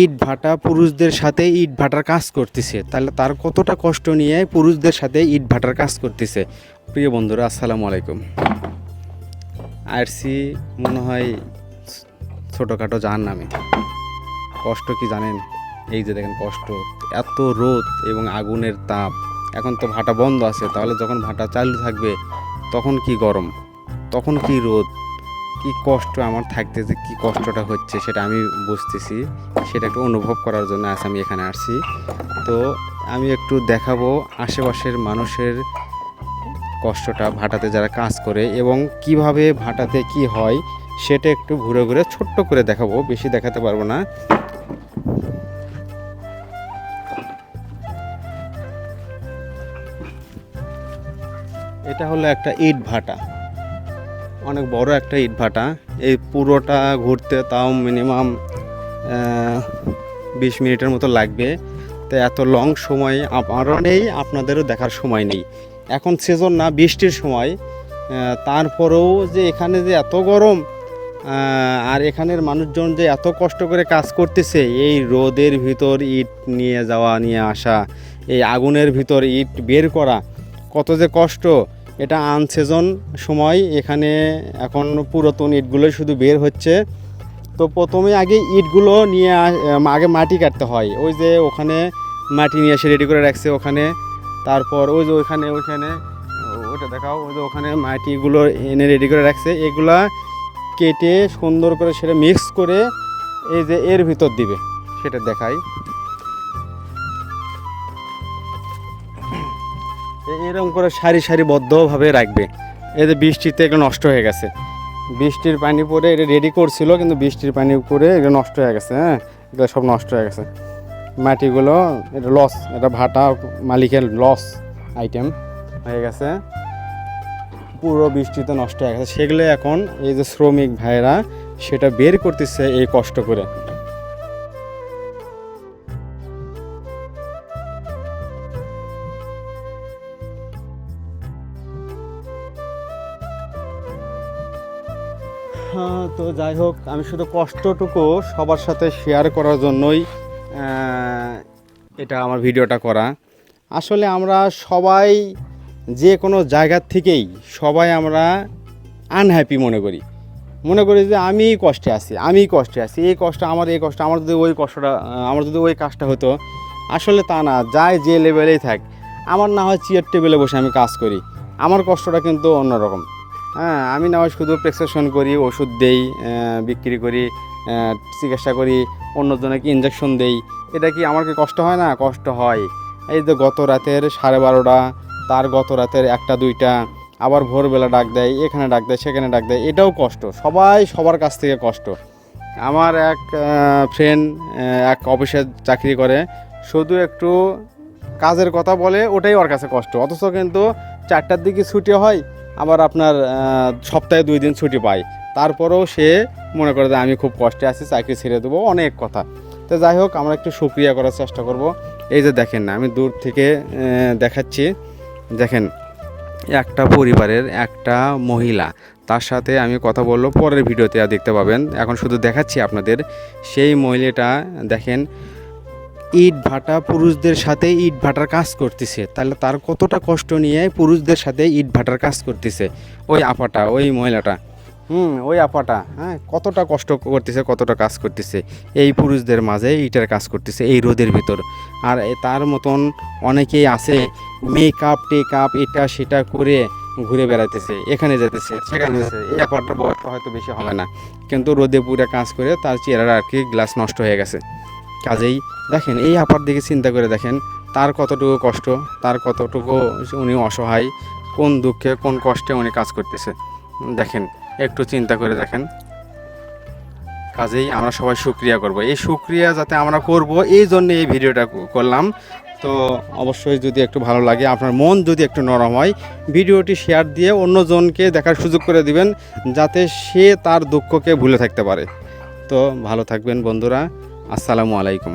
ইট ভাটা পুরুষদের সাথে ইট ভাটার কাজ করতেছে। তাহলে তার কতটা কষ্ট নিয়ে পুরুষদের সাথে ইট ভাটার কাজ করতেছে? প্রিয় বন্ধুরা, আসসালামু আলাইকুম। আরসি মনে হয় ছোটোখাটো যার নামে কষ্ট কি জানেন? এই যে দেখেন কষ্ট, এত রোদ এবং আগুনের তাপ। এখন তো ভাটা বন্ধ আছে, তাহলে যখন ভাটা চালু থাকবে, তখন কি গরম? তখন কি রোদ? কি কষ্ট আমার থাকতে যে কি কষ্টটা হচ্ছে সেটা আমি বুঝতেছি, সেটা একটু অনুভব করার জন্য আজ আমি এখানে আসছি। তো আমি একটু দেখাবো আশেপাশের মানুষের কষ্টটা ভাটাতে যারা কাজ করে এবং কীভাবে ভাটাতে কি হয় সেটা একটু ঘুরে ঘুরে ছোট্ট করে দেখাবো, বেশি দেখাতে পারব না। এটা হলো একটা ইট ভাটা। অনেক বড় একটা ইট ভাটা। এই পুরোটা ঘুরতে তাও মিনিমাম বিশ মিনিটের মতো লাগবে। তো এত লং সময় আমারও নেই, আপনাদেরও দেখার সময় নেই। এখন সিজন না, বৃষ্টির সময়। তারপরেও যে এখানে যে এত গরম আর এখানের মানুষজন যে এত কষ্ট করে কাজ করতেছে, এই রোদের ভিতর ইট নিয়ে যাওয়া, নিয়ে আসা, এই আগুনের ভিতর ইট বের করা, কত যে কষ্ট। এটা আনসেজন সময়, এখানে এখন পুরাতন ইটগুলো শুধু বের হচ্ছে। তো প্রথমে আগে ইটগুলো নিয়ে আগে মাটি কাটতে হয়। ওই যে ওখানে মাটি নিয়ে এসে রেডি করে রাখছে ওখানে। তারপর ওই যে ওইখানে ওইখানে ওটা দেখাও, ওই যে ওখানে মাটিগুলো এনে রেডি করে রাখছে। এগুলা কেটে সুন্দর করে সেটা মিক্স করে এই যে এর ভিতর দিবে, সেটা দেখাই। এরকম করে সারি সারিবদ্ধভাবে রাখবে। এই যে বৃষ্টিতে এগুলো নষ্ট হয়ে গেছে। বৃষ্টির পানি পরে এটা রেডি করছিল, কিন্তু বৃষ্টির পানি পরে এগুলো নষ্ট হয়ে গেছে হ্যাঁ? এগুলো সব নষ্ট হয়ে গেছে। মাটিগুলো, এটা লস এটা ভাটা মালিকের লস আইটেম হয়ে গেছে। পুরো বৃষ্টিতে নষ্ট হয়ে গেছে। সেগুলো এখন এই যে শ্রমিক ভাইরা সেটা বের করতেছে এই কষ্ট করে। তো যাই হোক, আমি শুধু কষ্টটুকু সবার সাথে শেয়ার করার জন্যই এটা আমার ভিডিওটা করা। আসলে আমরা সবাই যে কোনো জায়গার থেকেই সবাই আমরা আনহ্যাপি মনে করি। মনে করি যে আমি কষ্টে আছি আমি কষ্টে আছি, এই কষ্ট আমার, এই কষ্ট, আমার যদি ওই কষ্টটা, আমার যদি ওই কাজটা হতো, আসলে তা না, যাই যে লেভেলেই থাক, আমার না হয় চেয়ার টেবিলে বসে আমি কাজ করি, আমার কষ্টটা কিন্তু অন্যরকম। হ্যাঁ আমি না শুধু প্রেসক্রিপশন করি, ওষুধ দেই বিক্রি করি চিকিৎসা করি অন্যজনকে ইঞ্জেকশন দেই। এটা কি আমার কি কষ্ট হয় না? কষ্ট হয়। এই যে গত রাতের সাড়ে বারোটা, তার গত রাতের একটা, দুইটা, আবার ভোরবেলা ডাক দেয়, এখানে ডাক দেয়, সেখানে ডাক দেয়, এটাও কষ্ট। সবাই সবার কাছ থেকে কষ্ট। আমার এক ফ্রেন্ড এক অফিসে চাকরি করে, শুধু একটু কাজের কথা বলে, ওটাই ওর কাছে কষ্ট। অথচ কিন্তু চারটার দিকে ছুটি হয় আবার আপনার সপ্তাহে দুই দিন ছুটি পাই তারপরেও সে মনে করে যে আমি খুব কষ্টে আছি, চাকরি ছেড়ে দেবো, অনেক কথা। তো যাই হোক, আমরা একটু সুক্রিয়া করার চেষ্টা করব। এই যে দেখেন না, আমি দূর থেকে দেখাচ্ছি। দেখেন, একটা পরিবারের একটা মহিলা, তার সাথে আমি কথা বলল, পরের ভিডিওতে দেখতে পাবেন। এখন শুধু দেখাচ্ছি আপনাদের, সেই মহিলাটা দেখেন ইট ভাটা পুরুষদের সাথে ইট ভাটার কাজ করতেছে। তাহলে তার কতটা কষ্ট নিয়ে পুরুষদের সাথে ইট ভাটার কাজ করতেছে? ওই আপাটা, ওই মহিলাটা। হুম, ওই আপাটা হ্যাঁ কতটা কষ্ট করতেছে, কতটা কাজ করতেছে। এই পুরুষদের মাঝে ইটের কাজ করতেছে, এই রোদের ভিতর। আর তার মতন অনেকেই আছে, মেকআপ, টেকআপ, এটা সেটা করে ঘুরে বেড়াইতেছে, এখানে যেতেছে সেখানে যেতেছে এই আপারটা বয়স হয়তো বেশি হবে না। কিন্তু রোদে পুরে কাজ করে তার চেহারা আর কি গ্লাস নষ্ট হয়ে গেছে। কাজেই দেখেন, এই আপার দিকে চিন্তা করে দেখেন, তার কতটুকু কষ্ট, তার কতটুকু উনি অসহায়, কোন দুঃখে, কোন কষ্টে উনি কাজ করতেছে। দেখেন, একটু চিন্তা করে দেখেন। কাজেই আমরা সবাই সুক্রিয়া করব। এই সুক্রিয়া যাতে আমরা করব, এই জন্য এই ভিডিওটা করলাম। তো অবশ্যই যদি একটু ভালো লাগে, আপনার মন যদি একটু নরম হয়, ভিডিওটি শেয়ার দিয়ে অন্যজনকে দেখার সুযোগ করে দিবেন, যাতে সে তার দুঃখকে ভুলে থাকতে পারে। তো ভালো থাকবেন বন্ধুরা। আসসালামু আলাইকুম।